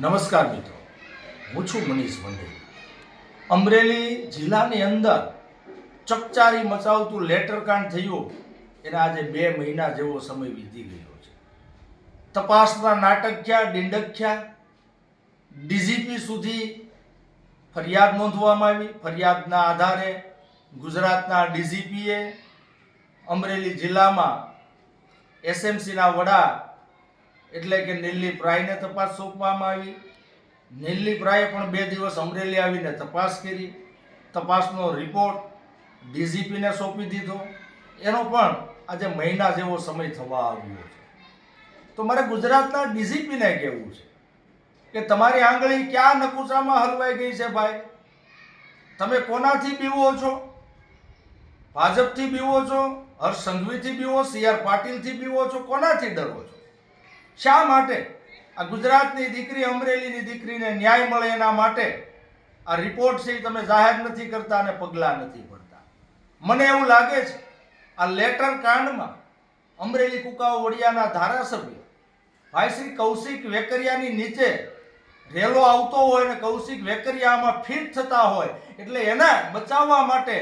નમસ્કાર મિત્રો. હું છું મનીષ મંડે અમરેલી જિલ્લાની અંદર ચકચારી મચાવતું લેટરકાંડ થયું એના આજે બે મહિના જેવો સમય વીતી ગયો છે. તપાસના નાટક્યા ડિંડખ્યા ડીજીપી સુધી ફરિયાદ નોંધવામાં આવી. ફરિયાદના આધારે ગુજરાતના ડીજીપીએ અમરેલી જિલ્લામાં એસએમસીના વડા એટલે કે નીલી પ્રાયને તપાસ સોંપવામાં આવી. નીલી પ્રાયે પણ બે દિવસ અમરેલી આવીને તપાસ કરી. તપાસનો રિપોર્ટ ડીજીપીને સોંપી દીધો. એનો પણ આજે મહિના જેવો સમય થવા આવ્યો છે. તો મારે ગુજરાતના ડીજીપીને કહેવું છે કે તમારી આંગળી ક્યાં નકુચામાં હલવાઈ ગઈ છે ભાઈ? તમે કોનાથી બીવો છો? ભાજપથી બીવો છો? હર્ષ સંઘવીથી બીવો? સી આર પાટીલથી બીવો છો? કોનાથી ડરો છો? શા માટે? આ ગુજરાતની દીકરી, અમરેલીની દીકરીને ન્યાય મળે એના માટે આ રિપોર્ટ છે એ તમે જાહેર નથી કરતા અને પગલાં નથી ભરતા. મને એવું લાગે છે, આ લેટર કાંડમાં અમરેલી કુકાઓ વડિયાના ધારાસભ્ય ભાઈ કૌશિક વેકરિયાની નીચે રેલો આવતો હોય ને કૌશિક વેકરિયામાં ફિટ થતા હોય, એટલે એને બચાવવા માટે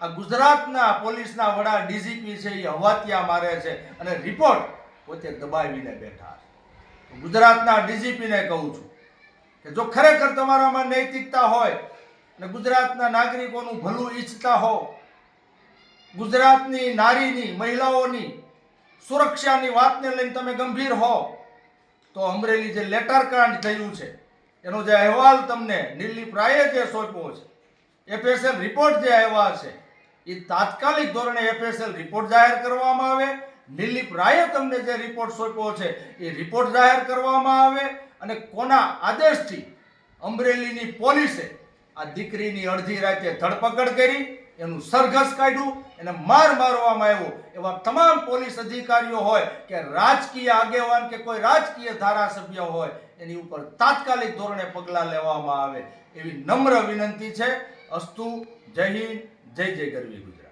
આ ગુજરાતના પોલીસના વડા ડીજીપી છે એ હવાતિયા મારે છે. અને રિપોર્ટ પોતે દબાવીને બેઠા ગુજરાતના ડીજીપીને કહું છું કે જો ખરેખર તમારામાં નૈતિકતા હોય અને ગુજરાતના નાગરિકોનું ભલું ઈચ્છતા હો, ગુજરાતની નારીની, મહિલાઓની સુરક્ષાની વાતને લઈને તમે ગંભીર હો, તો અમરેલી જે લેટર કાંડ થયું છે, એનો જે અહેવાલ તમને દિલ્હી પ્રાયે જે સોંપ્યો છે, એફએસએલ રિપોર્ટ જે આવ્યા છે એ તાત્કાલિક ધોરણે એફએસએલ રિપોર્ટ જાહેર કરવામાં આવે નીલી રાયે તમને જે રિપોર્ટ સોંપ્યો છે, એ રિપોર્ટ જાહેર કરવામાં આવે અને કોના આદેશથી અમરેલીની પોલીસે આ દીકરીની અડધી રાતે ધરપકડ કરી, એનું સરઘસ કાઢ્યું, એને માર મારવામાં આવ્યો. એવા તમામ પોલીસ અધિકારીઓ હોય કે રાજકીય આગેવાન કે કોઈ રાજકીય ધારાસભ્ય હોય, એની ઉપર તાત્કાલિક ધોરણે પગલાં લેવામાં આવે. એવી નમ્ર વિનંતી છે. અસ્તુ, જય હિન્દ, જય જય ગરવી ગુજરાત.